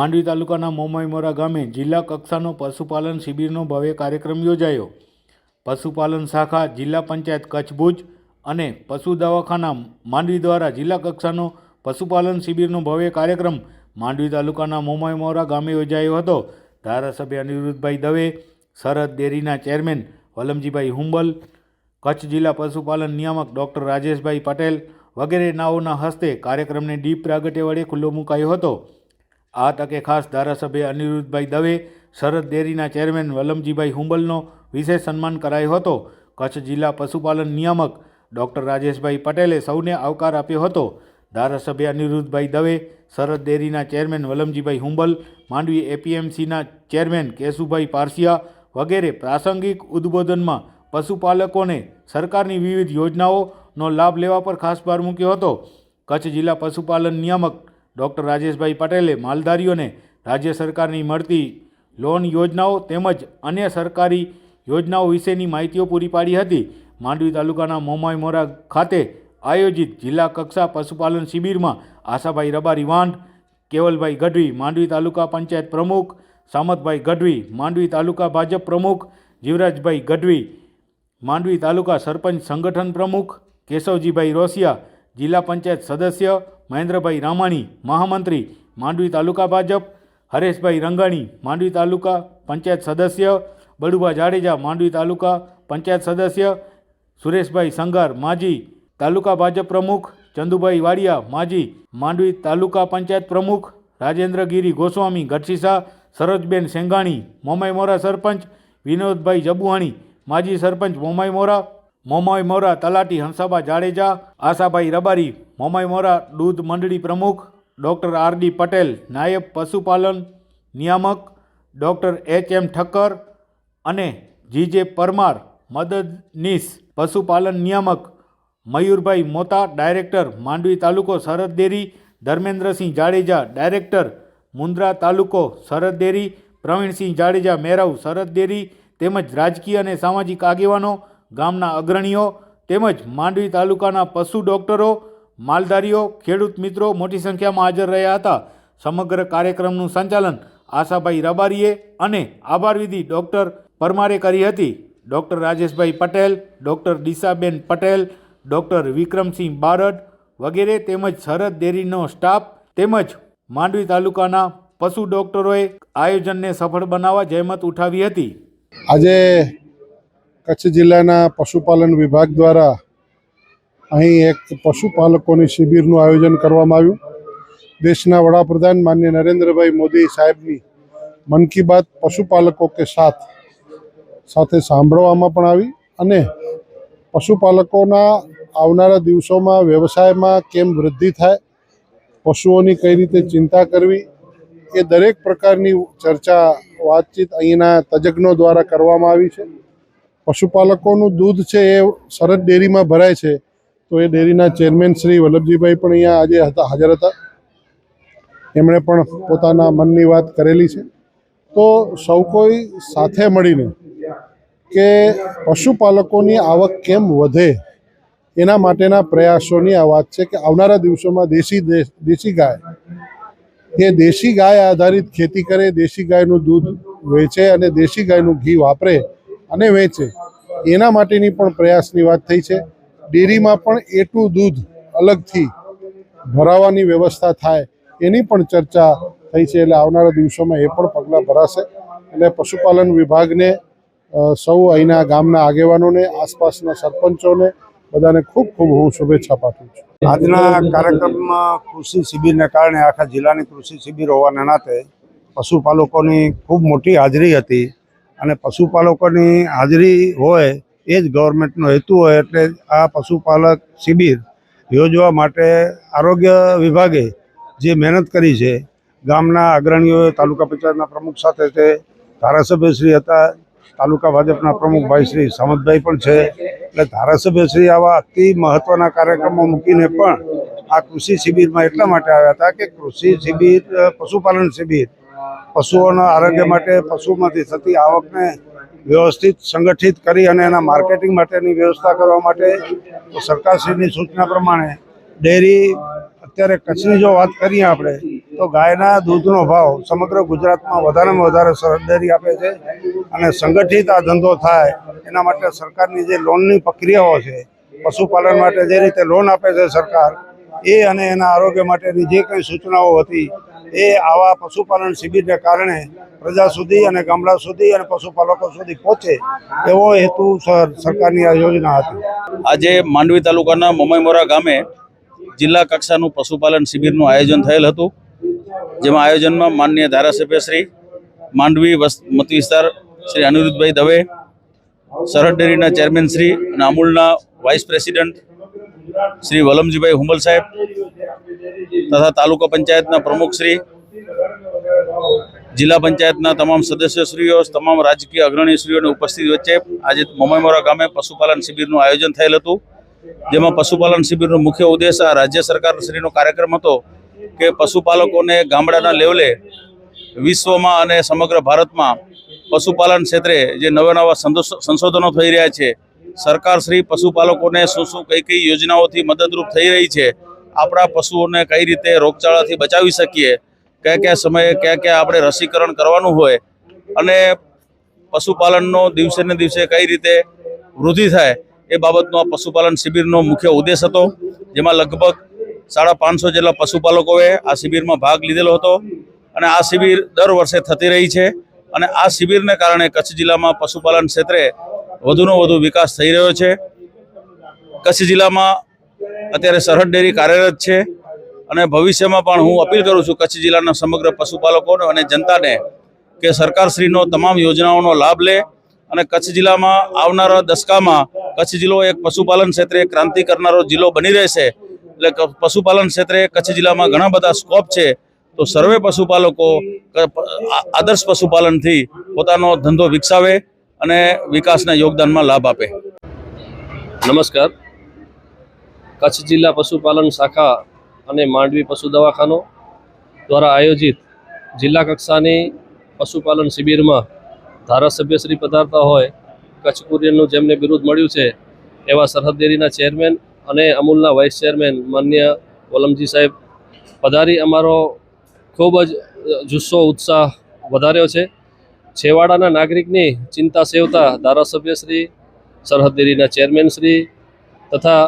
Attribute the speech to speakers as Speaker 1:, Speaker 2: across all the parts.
Speaker 1: માંડવી તાલુકાના મોમાઈમોરા ગામે જિલ્લા કક્ષાનો પશુપાલન શિબિરનો ભવ્ય કાર્યક્રમ યોજાયો. પશુપાલન શાખા, જિલ્લા પંચાયત કચ્છ ભુજ અને પશુ દવાખાના માંડવી દ્વારા જિલ્લા કક્ષાનો પશુપાલન શિબિરનો ભવ્ય કાર્યક્રમ માંડવી તાલુકાના મોમાઈમોરા ગામે યોજાયો હતો. ધારાસભ્ય અનિરુદ્ધભાઈ દવે, સરહદ ડેરીના ચેરમેન વલમજીભાઈ હુંબલ, કચ્છ જિલ્લા પશુપાલન નિયામક ડૉક્ટર રાજેશભાઈ પટેલ વગેરે નાઓના હસ્તે કાર્યક્રમને ડીપ પ્રાગટ્ય વડે ખુલ્લો મુકાયો હતો. આ તકે ખાસ ધારાસભ્ય અનિરુદ્ધભાઈ દવે, શરદ ડેરીના ચેરમેન વલમજીભાઈ હુંબલનો વિશેષ સન્માન કરાયો હતો. કચ્છ જિલ્લા પશુપાલન નિયામક ડૉક્ટર રાજેશભાઈ પટેલે સૌને આવકાર આપ્યો હતો. ધારાસભ્ય અનિરુદ્ધભાઈ દવે, શરદ ડેરીના ચેરમેન વલમજીભાઈ હુંબલ, માંડવી એપીએમસીના ચેરમેન કેશુભાઈ પારસિયા વગેરે પ્રાસંગિક ઉદ્બોધનમાં પશુપાલકોને સરકારની વિવિધ યોજનાઓનો લાભ લેવા પર ખાસ ભાર મૂક્યો હતો. કચ્છ જિલ્લા પશુપાલન નિયામક ડૉક્ટર રાજેશભાઈ પટેલે માલધારીઓને રાજ્ય સરકારની મળતી લોન યોજનાઓ તેમજ અન્ય સરકારી યોજનાઓ વિશેની માહિતીઓ પૂરી પાડી હતી. માંડવી તાલુકાના મોમાઈમોરા ખાતે આયોજિત જિલ્લા કક્ષા પશુપાલન શિબિરમાં આશાભાઈ રબારી વાંઢ, કેવલભાઈ ગઢવી, માંડવી તાલુકા પંચાયત પ્રમુખ, સામતભાઈ ગઢવી, માંડવી તાલુકા ભાજપ પ્રમુખ, જીવરાજભાઈ ગઢવી, માંડવી તાલુકા સરપંચ સંગઠન પ્રમુખ, કેશવજીભાઈ રોસિયા, જિલ્લા પંચાયત સદસ્ય મહેન્દ્રભાઈ રામાણી, મહામંત્રી, માંડવી તાલુકા ભાજપ, હરેશભાઈ રંગાણી, માંડવી તાલુકા પંચાયત સદસ્ય, બળુભા જાડેજા, માંડવી તાલુકા પંચાયત સદસ્ય, સુરેશભાઈ સંગાર, માજી, તાલુકા ભાજપ પ્રમુખ, ચંદુભાઈ વાડિયા, માજી, માંડવી તાલુકા પંચાયત પ્રમુખ રાજેન્દ્રગીરી ગોસ્વામી ગઢસીસા સરોજબેન સેંગાણી મોમાઈમોરા સરપંચ, વિનોદભાઈ જબુહાણી, માજી સરપંચ મોમાઈમોરા મોમાઈમોરા તલાટી હંસાબા જાડેજા, આશાભાઈ રબારી મોમાઈમોરા દૂધ મંડળી પ્રમુખ, ડૉક્ટર આર ડી પટેલ, નાયબ પશુપાલન નિયામક, ડૉક્ટર એચ એમ ઠક્કર અને જી જે પરમાર, મદદનીશ પશુપાલન નિયામક મયુરભાઈ મોતા, ડાયરેક્ટર માંડવી તાલુકો સરહદ ડેરી, ધર્મેન્દ્રસિંહ જાડેજા, ડાયરેક્ટર મુન્દ્રા તાલુકો સરહદ ડેરી, પ્રવીણસિંહ જાડેજા મેરાવ સરહદ ડેરી તેમજ રાજકીય અને સામાજિક આગેવાનો, ગામના અગ્રણીઓ તેમજ માંડવી તાલુકાના પશુ ડૉક્ટરો માલધારીઓ, ખેડૂત મિત્રો મોટી સંખ્યામાં હાજર રહ્યા હતા. સમગ્ર કાર્યક્રમનું સંચાલન આશાભાઈ રબારીએ અને આભાર વિધિ ડૉક્ટર પરમારે કરી હતી. Doctor Rajeshbhai Patel, doctor Dishaben Patel, doctor Vikramsinh Barad વગેરે તેમજ સરહદ ડેરીનો સ્ટાફ તેમજ માંડવી તાલુકાના પશુ ડૉક્ટરોએ આયોજનને સફળ બનાવવા જહેમત ઉઠાવી હતી.
Speaker 2: આજે કચ્છ જિલ્લાના પશુપાલન વિભાગ દ્વારા અહીં એક પશુપાલકોની શિબિરનું આયોજન કરવામાં આવ્યું. દેશના વડાપ્રધાન માન્ય નરેન્દ્રભાઈ મોદી સાહેબની મન કી બાત પશુપાલકો કે સાથ સાથે સાંભળવામાં પણ આવી અને પશુપાલકોના આવનારા દિવસોમાં વ્યવસાયમાં કેમ વૃદ્ધિ થાય, પશુઓની કઈ રીતે ચિંતા કરવી, એ દરેક પ્રકારની ચર્ચા, વાતચીત અહીંના તજજ્ઞો દ્વારા કરવામાં આવી છે. પશુપાલકોનું દૂધ છે એ સરહદ ડેરીમાં ભરાય છે. તો એ ડેરીના ચેરમેન શ્રી વલ્લભજીભાઈ પણ અહીંયા આજે હતા, હાજર હતા. એમણે પણ પોતાના મનની વાત કરેલી છે. તો સૌ કોઈ સાથે મળીને કે પશુપાલકોની આવક કેમ વધે, એના માટેના પ્રયાસોની આ વાત છે કે આવનારા દિવસોમાં દેશી દેશી ગાય. એ દેશી ગાય આધારિત ખેતી કરે, દેશી ગાયનું દૂધ વેચે અને દેશી ગાયનું ઘી વાપરે અને વેચે, એના માટેની પણ પ્રયાસની વાત થઈ છે. ડેરીમાં પણ એટલું દૂધ અલગથી ભરાવાની વ્યવસ્થા થાય એની પણ ચર્ચા થઈ છે. એટલે આવનારા દિવસોમાં એ પણ પગલાં ભરાશે. એટલે પશુપાલન વિભાગને સૌ અહીંના ગામના આગેવાનોને, આસપાસના સરપંચોને બધાને ખૂબ ખૂબ હું શુભેચ્છા પાઠવું છું.
Speaker 3: આજના કાર્યક્રમમાં કૃષિ શિબિરને કારણે આખા જિલ્લાની કૃષિ શિબિર હોવાના નાતે પશુપાલકોની ખૂબ મોટી હાજરી હતી. અને પશુપાલકોની હાજરી હોય એ જ ગવર્મેન્ટનો હેતુ હોય એટલે આ પશુપાલક શિબિર યોજવા માટે આરોગ્ય વિભાગે જે મહેનત કરી છે, ગામના અગ્રણીઓએ તાલુકા પંચાયતના પ્રમુખ સાથે તે ધારાસભ્યશ્રી હતા, તાલુકા ભાજપના પ્રમુખભાઈ શ્રી સામંતભાઈ પણ છે. એટલે ધારાસભ્યશ્રી આવા અતિ મહત્વના કાર્યક્રમો મૂકીને પણ આ કૃષિ શિબિરમાં એટલા માટે આવ્યા હતા કે કૃષિ શિબિર, પશુપાલન શિબિર પશુઓના આરોગ્ય માટે પશુમાંથી થતી આવકને વ્યવસ્થિત સંગઠિત કરી અને એના માર્કેટિંગ માટેની વ્યવસ્થા કરવા માટે સરકારશ્રીની સૂચના પ્રમાણે ડેરી અત્યારે કચ્છની જો વાત કરીએ આપણે, તો ગાયના દૂધનો ભાવ સમગ્ર ગુજરાતમાં વધારેમાં વધારે સરહદ ડેરી આપે છે અને સંગઠિત આ ધંધો થાય એના માટે સરકારની જે લોનની પ્રક્રિયાઓ છે, પશુપાલન માટે જે રીતે લોન આપે છે સરકાર એ અને એના આરોગ્ય માટેની જે કંઈ સૂચનાઓ હતી, એ આવા પશુપાલન શિબિરને કારણે પ્રજા સુધી અને ગામડા સુધી અને પશુપાલકો સુધી પહોંચે એવો હેતુ સર- સરકારની આ યોજના હતી.
Speaker 4: આજે માંડવી તાલુકાના મોમાઈમોરા ગામે જિલ્લા કક્ષાનું પશુપાલન શિબિરનું આયોજન થયેલ હતું, જેમાં આયોજનમાં માનનીય ધારાસભ્ય શ્રી માંડવી મત વિસ્તાર શ્રી અનિરુદ્ધભાઈ દવે, સરહદ ડેરીના ચેરમેન શ્રી અને અમૂલના વાઇસ પ્રેસિડન્ટ શ્રી વલમજીભાઈ હુમલ સાહેબ તથા તાલુકા પંચાયતના પ્રમુખ શ્રી, જિલ્લા પંચાયતના તમામ સદસ્યશ્રીઓ, તમામ રાજકીય અગ્રણીશ્રીઓની ઉપસ્થિતિ વચ્ચે આજે મમયમોરા ગામે પશુપાલન શિબિરનું આયોજન થયેલ હતું. જેમાં પશુપાલન શિબિરનો મુખ્ય ઉદ્દેશ આ રાજ્ય સરકાર શ્રીનો કાર્યક્રમ હતો કે પશુપાલકોને ગામડાના લેવલે વિશ્વમાં અને સમગ્ર ભારતમાં પશુપાલન ક્ષેત્રે જે નવા નવા સંશોધનો થઈ રહ્યા છે સરકાર શ્રી પશુપાલકોને શું શું કઈ કઈ યોજનાઓથી મદદરૂપ થઈ રહી છે, આપણા પશુઓને કઈ રીતે રોગચાળાથી બચાવી શકીએ, કયા કયા સમયે કયા કયા આપણે રસીકરણ કરવાનું હોય, અને પશુપાલનનો દિવસે ને દિવસે કઈ રીતે વૃદ્ધિ થાય, એ બાબતનો આ પશુપાલન શિબિરનો મુખ્ય ઉદ્દેશ હતો, જેમાં લગભગ સાડા પાંચસો જેટલા પશુપાલકોએ આ શિબિરમાં ભાગ લીધેલો હતો, અને આ શિબિર દર વર્ષે થતી રહી છે, અને આ શિબિરને કારણે કચ્છ જિલ્લામાં પશુપાલન ક્ષેત્રે વધુનો વધુ વિકાસ થઈ રહ્યો છે. કચ્છ જિલ્લામાં અત્યારે સરહદ ડેરી કાર્યરત છે અને ભવિષ્યમાં પણ હું અપીલ કરું છું કચ્છ જિલ્લાના સમગ્ર પશુપાલકોને અને જનતાને કે સરકારશ્રીનો તમામ યોજનાઓનો લાભ લે અને કચ્છ જિલ્લામાં આવનારા દશકામાં કચ્છ જિલ્લો એક પશુપાલન ક્ષેત્રે ક્રાંતિ કરનારો જિલ્લો બની રહેશે. એટલે પશુપાલન ક્ષેત્રે કચ્છ જિલ્લામાં ઘણા બધા સ્કોપ છે. તો સર્વે પશુપાલકો આદર્શ પશુપાલનથી પોતાનો ધંધો વિકસાવે અને વિકાસના યોગદાનમાં લાભ આપે.
Speaker 5: નમસ્કાર. કચ્છ જિલ્લા પશુપાલન શાખા અને માંડવી પશુ દવાખાનો દ્વારા આયોજિત જિલ્લા કક્ષાની પશુપાલન શિબિરમાં ધારાસભ્ય શ્રી પધારતા હોય, કચ્છ કુરિયનનું જેમને બિરુદ મળ્યું છે, એવા સરહદ ડેરીના ચેરમેન અને અમૂલના વાઇસ ચેરમેન માન્ય વલમજી સાહેબ પધારી અમારો ખૂબ જ જુસ્સો, ઉત્સાહ વધાર્યો છે. છેવાડાના નાગરિકની ચિંતા સેવતા ધારાસભ્ય શ્રી સરહદ ડેરીના ચેરમેન શ્રી તથા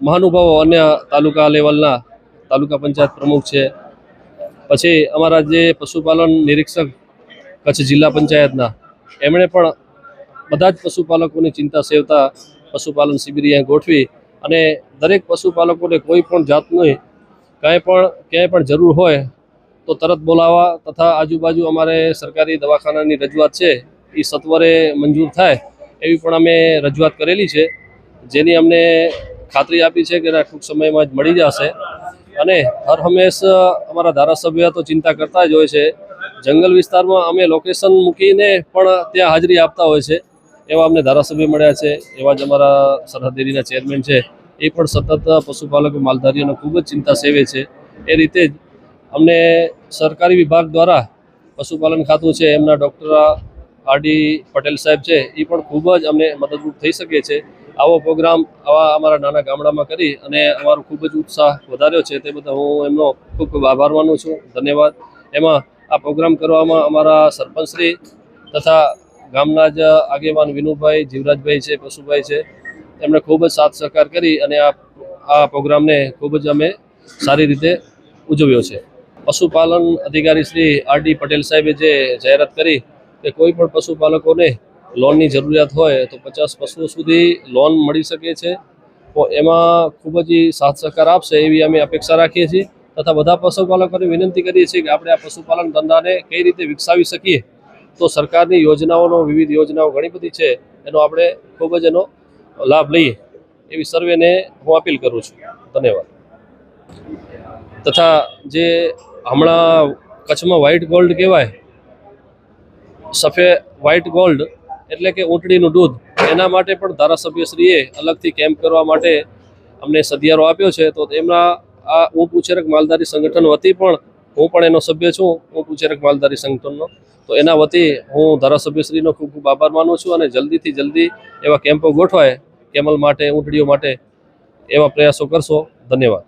Speaker 5: મહાનુભાવો અન્ય તાલુકા લેવલના તાલુકા પંચાયત પ્રમુખ છે. પછી અમારા જે પશુપાલન નિરીક્ષક કચ્છ જિલ્લા પંચાયતના, એમણે પણ બધા જ પશુપાલકોની ચિંતા સેવતા પશુપાલન શિબિર અહીંયા ગોઠવી અને દરેક પશુપાલકોને કોઈ પણ જાતની કાંઈ પણ ક્યાંય પણ જરૂર હોય તો તરત બોલાવવા તથા આજુબાજુ અમારે સરકારી દવાખાનાની રજૂઆત છે એ સત્વરે મંજૂર થાય એવી પણ અમે રજૂઆત કરેલી છે. જેની અમને ખાતરી આપી છે કે ટૂંક સમયમાં જ મળી જશે. અને હર હંમેશ અમારા ધારાસભ્ય તો ચિંતા કરતા જ હોય છે. જંગલ વિસ્તારમાં અમે લોકેશન મૂકીને પણ ત્યાં હાજરી આપતા હોય છે. એવા અમને ધારાસભ્ય મળ્યા છે. એવા જ અમારા સરહદેરીના ચેરમેન છે. એ પણ સતત પશુપાલકો માલધારીઓને ખૂબ જ ચિંતા સેવે છે. એ રીતે જ અમને સરકારી વિભાગ દ્વારા પશુપાલન ખાતું છે, એમના ડૉક્ટર આરડી પટેલ સાહેબ છે એ પણ ખૂબ જ અમને મદદરૂપ થઈ શકે છે. આવો પ્રોગ્રામ આવા અમારા નાના ગામડામાં કરી અને અમારો ખૂબ જ ઉત્સાહ વધાર્યો છે, તે બદલ હું એમનો ખૂબ ખૂબ આભાર માનું છું. ધન્યવાદ. એમાં આ પ્રોગ્રામ કરવામાં અમારા સરપંચશ્રી તથા ગામના જ આગેવાન વિનુભાઈ જીવરાજભાઈ છે, પશુભાઈ છે, એમણે ખૂબ જ સાથ સહકાર કરી અને આ આ પ્રોગ્રામને ખૂબ જ અમે સારી રીતે ઉજવ્યો છે. પશુપાલન અધિકારી શ્રી આર ડી પટેલ સાહેબે જે જાહેરાત કરી કે કોઈ પણ પશુપાલકોને લોનની જરૂરિયાત હોય તો પચાસ પશુઓ સુધી લોન મળી શકે છે. તો એમાં ખૂબ જ સાથ સહકાર આપશે એવી અમે અપેક્ષા રાખીએ છીએ તથા બધા પશુપાલકોને વિનંતી કરીએ છીએ કે આપણે આ પશુપાલન ધંધાને કઈ રીતે વિકસાવી શકીએ. તો સરકારની યોજનાઓનો વિવિધ યોજનાઓ ઘણી બધી છે, એનો આપણે ખૂબ જ એનો લાભ લઈએ એવી સર્વેને હું અપીલ કરું છું. ધન્યવાદ. તથા જે હમણાં કચ્છમાં વ્હાઇટ ગોલ્ડ કહેવાય. સફેદ વ્હાઇટ ગોલ્ડ એટલે કે ઊંટડીનું દૂધ. એના માટે પણ ધારાસભ્યશ્રીએ અલગથી કેમ્પ કરવા માટે અમને સધિયારો આપ્યો છે. તો એમના આ ઊંટ ઉછેરક માલધારી સંગઠન વતી પણ હું પણ એનો સભ્ય છું, ઊંટ ઉછેરક માલધારી સંગઠનનો. તો એના વતી હું ધારાસભ્યશ્રીનો ખૂબ ખૂબ આભાર માનું છું અને જલ્દીથી જલ્દી એવા કેમ્પો ગોઠવાય, કેમલ માટે, ઊંટડીઓ માટે એવા પ્રયાસો કરશો. ધન્યવાદ.